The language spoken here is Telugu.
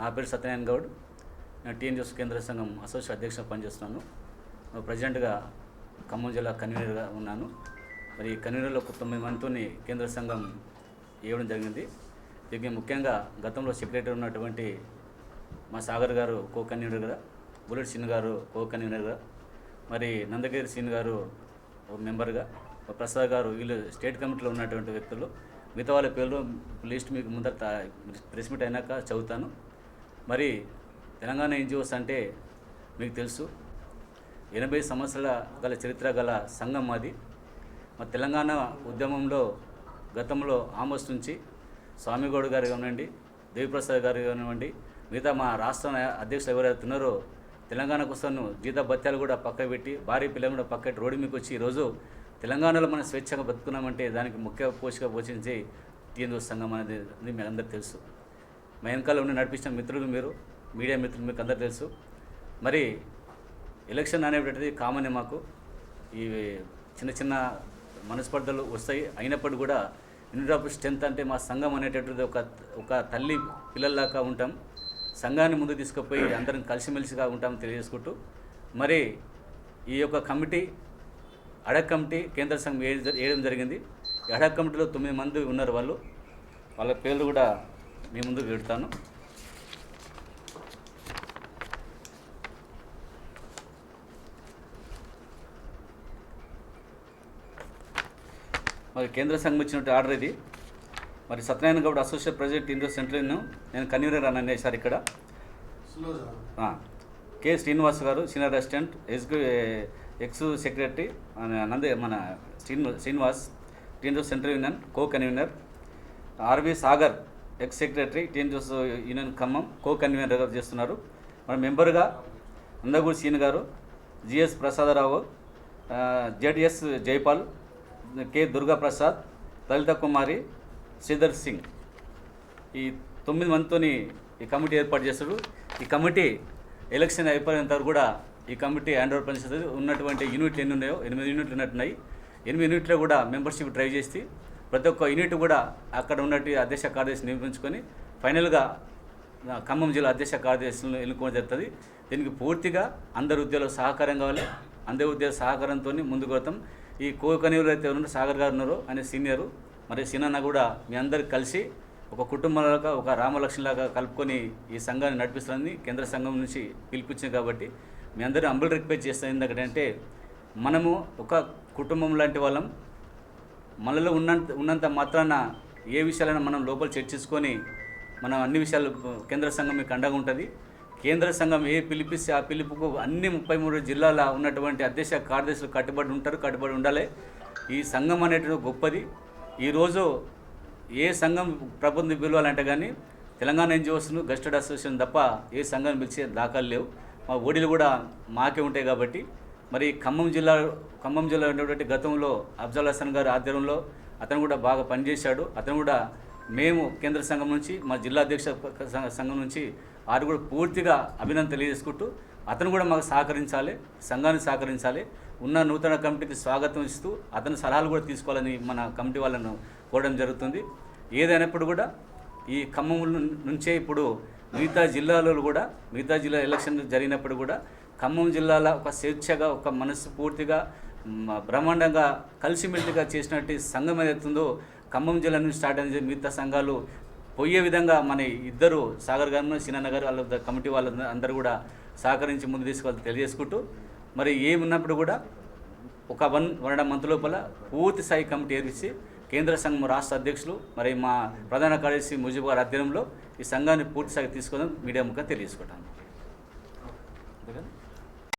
నా పేరు సత్యనారాయణ గౌడ్. నేను టీఎన్జిఎస్ కేంద్ర సంఘం అసోసియేషన్ అధ్యక్షుడు పనిచేస్తున్నాను ప్రజెంట్గా ఖమ్మం జిల్లా కన్వీనర్గా ఉన్నాను. మరి కన్వీనర్లో తొమ్మిది మందితో కేంద్ర సంఘం ఇవ్వడం జరిగింది. దీనికి ముఖ్యంగా గతంలో సెక్రటరీ ఉన్నటువంటి మా సాగర్ గారు కో కన్వీనర్గా బుల్లెట్ సిన్ గారు కో కన్వీనర్గా మరి నందగిరి సీన్ గారు ఒక మెంబర్గా ప్రసాద్ గారు వీళ్ళు స్టేట్ కమిటీలో ఉన్నటువంటి వ్యక్తులు మిగతా వాళ్ళ పేర్లు లిస్ట్ మీకు ముందర ప్రెస్ మీట్ అయినాక చదువుతాను. మరి తెలంగాణ ఎన్జిఓస్ అంటే మీకు తెలుసు. ఎనభై సంవత్సరాల గల చరిత్ర గల సంఘం అది. మా తెలంగాణ ఉద్యమంలో గతంలో ఆమోస్ నుంచి స్వామిగౌడ్ గారు కానివ్వండి దేవిప్రసాద్ గారు కానివ్వండి మిగతా మా రాష్ట్ర అధ్యక్షులు ఎవరైతే ఉన్నారో తెలంగాణ కోసం జీత భత్యాలు కూడా పక్క పెట్టి భారీ పిల్లలు కూడా పక్క రోడ్డు మీకు వచ్చి ఈరోజు తెలంగాణలో మనం స్వేచ్ఛగా బతుకున్నామంటే దానికి ముఖ్య పోషక పోషించే టీఎన్ఓ సంఘం అనేది అది మీకు అందరికీ తెలుసు. మా వెనకాల ఉండి నడిపించిన మిత్రులు మీరు మీడియా మిత్రులు మీకు అందరు తెలుసు. మరి ఎలక్షన్ అనేటువంటిది కామనే మాకు. ఈ చిన్న చిన్న మనస్పర్ధలు వస్తాయి. అయినప్పటికీ కూడా యూనిట్ ఆఫ్ స్ట్రెంత్ అంటే మా సంఘం అనేటటువంటిది ఒక ఒక తల్లి పిల్లల్లాగా ఉంటాం. సంఘాన్ని ముందు తీసుకుపోయి అందరం కలిసిమెలిసిగా ఉంటాం తెలియజేసుకుంటూ. మరి ఈ యొక్క కమిటీ అడక్ కమిటీ కేంద్ర సంఘం వేయ- వేయడం జరిగింది. అడక్ కమిటీలో తొమ్మిది మంది ఉన్నారు వాళ్ళు. వాళ్ళ పేర్లు కూడా మీ ముందు పెడతాను. మరి కేంద్ర సంఘం ఇచ్చినట్టు ఆర్డర్ ఇది. మరి Satyanarayana Goud associate president Indo central నేను కన్వీనర్ అని అనేసారు ఇక్కడ. కె శ్రీనివాస్ గారు సీనియర్ అసిస్టెంట్ ఎగ్జిక్యూ ఎక్స్ సెక్రటరీ మన మన Srinu Srinivas TNGOs central union co convener RV Sagar ex secretary TNGOs union Khammam co కన్వీనర్గా చేస్తున్నారు. మన మెంబర్గా నందగూడి సీన్ గారు GS Prasadarao ZS Jaipal K Durga Prasad Lalitha Kumari Sridhar Singh. ఈ తొమ్మిది మందితోని ఈ కమిటీ ఏర్పాటు చేశాడు ఈ కమిటీ ఎలక్షన్ అయిపోయినంత కూడా ఈ కమిటీ హ్యాండ్ ఓవర్ పనిచేస్తుంది ఉన్నటువంటి యూనిట్లు ఎన్ని ఉన్నాయో ఎనిమిది యూనిట్లు ఉన్నట్టున్నాయి. ఎనిమిది యూనిట్లో కూడా మెంబర్షిప్ డ్రైవ్ చేసి ప్రతి ఒక్క యూనిట్ కూడా అక్కడ ఉన్నట్టు అధ్యక్ష కార్యదర్శి నియమించుకొని ఫైనల్గా ఖమ్మం జిల్లా అధ్యక్ష కార్యదర్శులను ఎన్నుకోవడం జరుగుతుంది. దీనికి పూర్తిగా అందరి ఉద్యోగులు సహకారం కావాలి. అందరి ఉద్యోగ సహకారంతో ముందుకు వెళ్తాం ఈ కో అయితే ఉన్నారో సాగర్ గారు ఉన్నారు ఆయన సీనియరు మరి సినన్న కూడా మీ అందరికి కలిసి ఒక కుటుంబంలాగా ఒక రామలక్ష్మిలాగా కలుపుకొని ఈ సంఘాన్ని నడిపిస్తుందని కేంద్ర సంఘం నుంచి పిలిపించింది కాబట్టి మీ అందరూ అంబుల్ రిక్వెస్ట్ చేస్తాను ఎందుకంటే మనము ఒక కుటుంబం లాంటి వాళ్ళం. మనలో ఉన్నంత ఉన్నంత మాత్రాన ఏ విషయాలైనా మనం లోపల చర్చించుకొని మనం అన్ని విషయాలు కేంద్ర సంఘం మీకు అండగా ఉంటుంది. కేంద్ర సంఘం ఏ పిలిపిస్తే ఆ పిలుపుకు అన్ని ముప్పై మూడు జిల్లాల ఉన్నటువంటి అధ్యక్ష కార్యదర్శులు కట్టుబడి ఉంటారు కట్టుబడి ఉండాలి. ఈ సంఘం అనేటువంటి గొప్పది. ఈరోజు ఏ సంఘం ప్రబంధం పిలవాలంటే కానీ తెలంగాణ ఎన్జిఓస్ను గస్టెడ్ అసోసియేషన్ తప్ప ఏ సంఘాన్ని పిలిచే దాఖలు లేవు. మా ఓడీలు కూడా మాకే ఉంటాయి కాబట్టి మరి ఖమ్మం జిల్లా ఖమ్మం జిల్లా ఉన్నటువంటి గతంలో అఫ్జల్ హసన్ గారి ఆధ్వర్యంలో అతను కూడా బాగా పనిచేశాడు. అతను కూడా మేము కేంద్ర సంఘం నుంచి మా జిల్లా అధ్యక్ష సంఘ- సంఘం నుంచి వారు కూడా పూర్తిగా అభినందన తెలియజేసుకుంటూ అతను కూడా మాకు సహకరించాలి సంఘాన్ని సహకరించాలి ఉన్న నూతన కమిటీకి స్వాగతం ఇస్తూ అతని సలహాలు కూడా తీసుకోవాలని మన కమిటీ వాళ్ళను కోరడం జరుగుతుంది. ఏదైనప్పుడు కూడా ఈ ఖమ్మం నుంచే ఇప్పుడు మిగతా జిల్లాలో కూడా మిగతా జిల్లా ఎలక్షన్ జరిగినప్పుడు కూడా ఖమ్మం జిల్లాలో ఒక స్వేచ్ఛగా ఒక మనస్సు పూర్తిగా బ్రహ్మాండంగా కలిసిమెలిసిగా చేసినట్టు సంఘం ఏదైతుందో ఖమ్మం జిల్లా నుంచి స్టార్ట్ అయింది మిగతా సంఘాలు పోయే విధంగా మన ఇద్దరు సాగర్ గారు సినన్న గారు వాళ్ళ కమిటీ వాళ్ళ అందరూ కూడా సహకరించి ముందు తీసుకోవాలి తెలియజేసుకుంటూ మరి ఏమున్నప్పుడు కూడా ఒక వన్ వన్ అండ్ మంత్ లోపల పూర్తి స్థాయి కమిటీ ఏర్పించి కేంద్ర సంఘం రాష్ట్ర అధ్యక్షులు మరి మా ప్రధాన కార్యదర్శి ముజీబ్ గారి ఆధ్వర్యంలో ఈ సంఘాన్ని పూర్తిస్థాయి తీసుకోవడం మీడియా ముఖంగా తెలియజేసుకుంటాను.